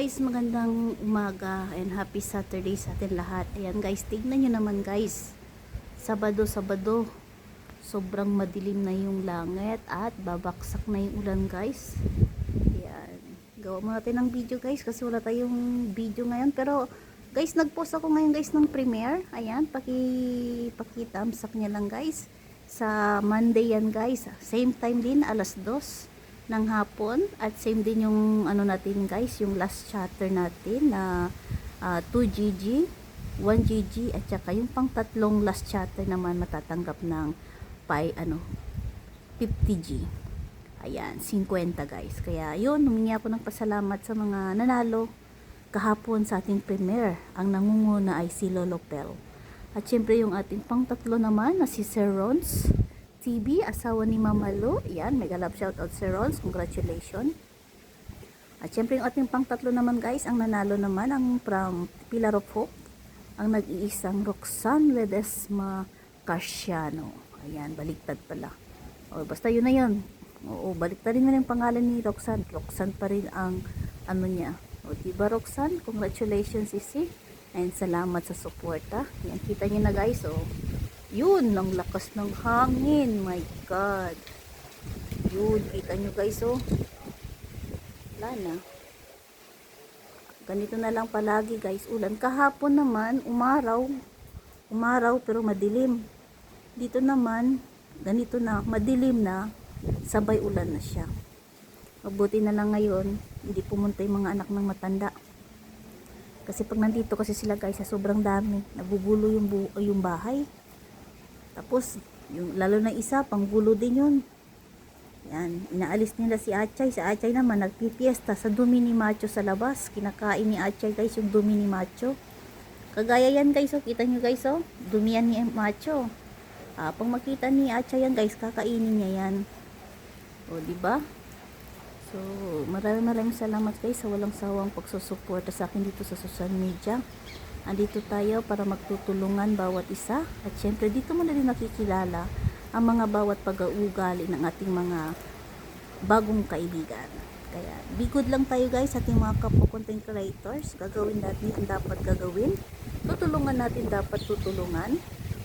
guys, magandang umaga and happy Saturday sa atin lahat. Ayan guys, tignan nyo naman guys. Sabado, Sabado. Sobrang madilim na yung langit at babaksak na yung ulan guys. Ayan. Gawa mo natin ng video guys kasi wala tayong video ngayon. Pero guys, nag-post ako ngayon guys ng premiere. Ayan, paki, paki thumbs up niya lang guys. Sa Monday yan guys. Same time din, alas 2 ng hapon. At same din yung ano natin guys yung last chatter natin na ah, 2GG 1GG at saka yung pang tatlong last chatter naman matatanggap ng pi ano 50G ayan 50 guys. Kaya yun humingi ako ng pasalamat sa mga nanalo kahapon sa ating premiere. Ang nangunguna ay si Lolo Pel. At syempre yung ating pang tatlo naman na si Sir Rons TV, asawa ni Mama Lu. Yan, mega love shout out Sir Rons. Congratulations. At syempre yung ating pang tatlo naman guys, ang nanalo naman ang from Pilar of Hope, ang nag-iisang Roxanne Ledesma Casiano. Ayan, baliktad pala. O, basta yun na yun. Oo, baliktad rin mo yung pangalan ni Roxanne. Roxanne pa rin ang ano niya. O, diba Roxanne? Congratulations, Isi. And salamat sa suporta. Yan, kita niyo na guys, oh. Yun, ang lakas ng hangin. My God. Yun, kita nyo guys, oh. Wala na. Ganito na lang palagi guys, ulan. Kahapon naman, umaraw. Umaraw pero madilim. Dito naman, ganito na, madilim na, sabay ulan na siya. Mabuti na lang ngayon, hindi pumunta yung mga anak ng matanda. Kasi pag nandito kasi sila guys, sa sobrang dami, nabubulo yung, yung bahay. Tapos, yung, lalo na isa, panggulo din yun. Yan, inaalis nila si Achay. Si Achay naman, nagpipiesta sa dumi ni Macho sa labas. Kinakain ni Achay guys yung dumi ni Macho. Kagaya yan guys, oh. kita nyo guys, oh. Dumi yan ni Macho. Ah, pag makita ni Achay yan guys, kakainin niya yan. O, di ba? So, maraming maraming salamat guys sa walang sawang pagsusuporta sa akin dito sa social media. Andito tayo para magtutulungan bawat isa. At syempre dito mo na rin nakikilala ang mga bawat pag-uugali ng ating mga bagong kaibigan. Kaya, be good lang tayo guys ating mga kapwa content creators. Gagawin natin ang dapat gagawin. Tutulungan natin dapat tutulungan.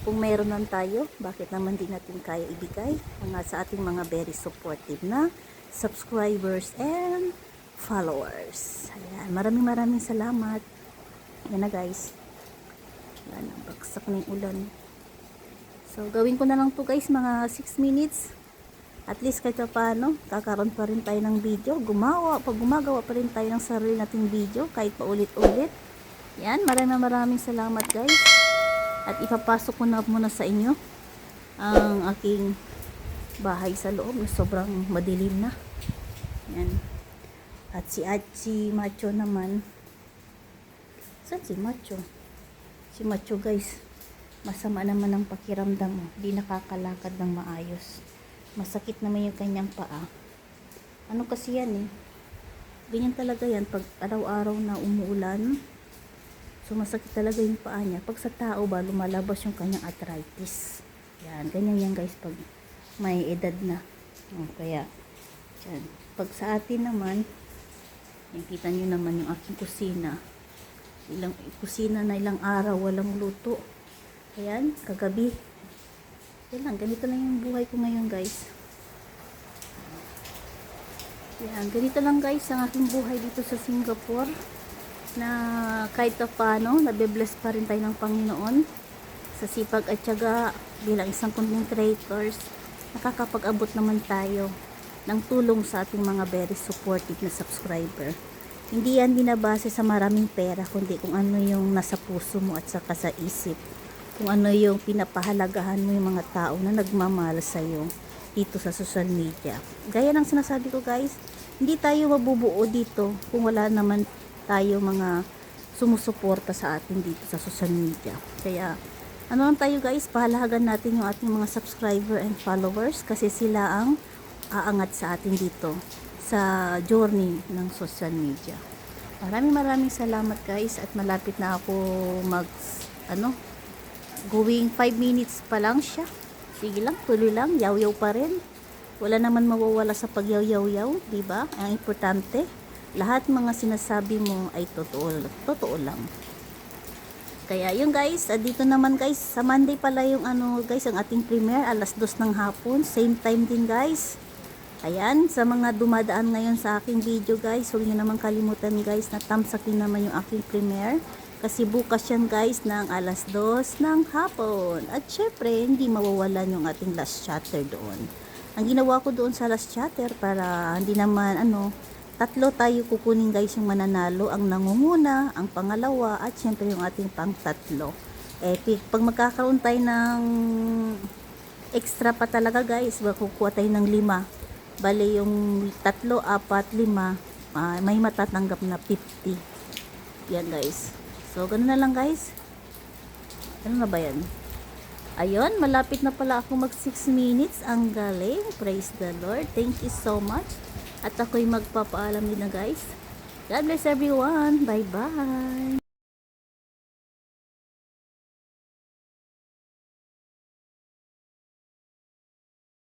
Kung meron lang tayo, bakit naman di natin kaya ibigay mga sa ating mga very supportive na subscribers and followers. Ayan, maraming maraming salamat. Yan na guys. Wala na, baksak na yung ulan. So, gawin ko na lang to guys, mga 6 minutes. At least kahit pa paano, kakaroon pa rin tayo ng video. Gumawa, pag gumagawa pa rin tayo ng sarili nating video, kahit pa ulit-ulit. Yan, maraming maraming salamat guys. At ipapasok ko na muna sa inyo ang aking bahay sa loob. Sobrang madilim na. Yan. At si Achi Macho naman, Saan si Macho? Si Macho guys, masama naman ang pakiramdam mo. Di nakakalakad ng maayos. Masakit naman yung kanyang paa. Ano kasi yan eh? Ganyan talaga yan pag araw-araw na umuulan. So masakit talaga yung paa niya. Pag sa tao ba, lumalabas yung kanyang arthritis. Yan, ganyan yan guys pag may edad na. O, kaya, yan. Pag sa atin naman, nakita nyo naman yung aking kusina ilang kusina na ilang araw walang luto. Ayan kagabi. Yan lang ganito lang yung buhay ko ngayon guys. Yan ganito lang guys ang aking buhay dito sa Singapore na kahit pa paano nabe-bless pa rin tayo ng Panginoon sa sipag at syaga bilang isang content creators nakakapag-abot naman tayo ng tulong sa ating mga very supportive na subscriber hindi yan binabase sa maraming pera kundi kung ano yung nasa puso mo at saka sa isip. Kung ano yung pinapahalagahan mo yung mga tao na nagmamahal sa iyo dito sa social media. Gaya ng sinasabi ko guys hindi tayo mabubuo dito kung wala naman tayo mga sumusuporta sa atin dito sa social media. Kaya ano lang tayo guys pahalagan natin yung ating mga subscriber and followers kasi sila ang aangat sa atin dito sa journey ng social media. Maraming maraming salamat guys at malapit na ako mag ano going 5 minutes pa lang siya. Sige lang, tuloy lang, yaw-yaw pa rin. Wala naman mawawala sa pagyaw-yaw-yaw, di ba? Ang importante, lahat mga sinasabi mo ay totoo, totoo lang. Kaya yun guys, dito naman guys, sa Monday pala yung ano guys, ang ating premiere, alas 2 ng hapon, same time din guys. Ayan, sa mga dumadaan ngayon sa aking video guys, huwag nyo naman kalimutan guys na tamsakin naman yung aking premiere. Kasi bukas yan guys ng alas 2 ng hapon. At syempre, hindi mawawalan yung ating last chatter doon. Ang ginawa ko doon sa last chatter para hindi naman ano, tatlo tayo kukunin guys yung mananalo. Ang nangunguna, ang pangalawa, at syempre yung ating pang-tatlo. Eh, pi- pag magkakaroon tayo ng extra pa talaga guys, kukuha tayo ng lima. Bale yung tatlo, apat, lima, ah, may matatanggap na 50. Yan guys. So, ganun na lang guys. Ano na ba yan? Ayun, malapit na pala ako mag 6 minutes. Ang galing. Praise the Lord. Thank you so much. At ako'y magpapaalam din na guys. God bless everyone. Bye-bye.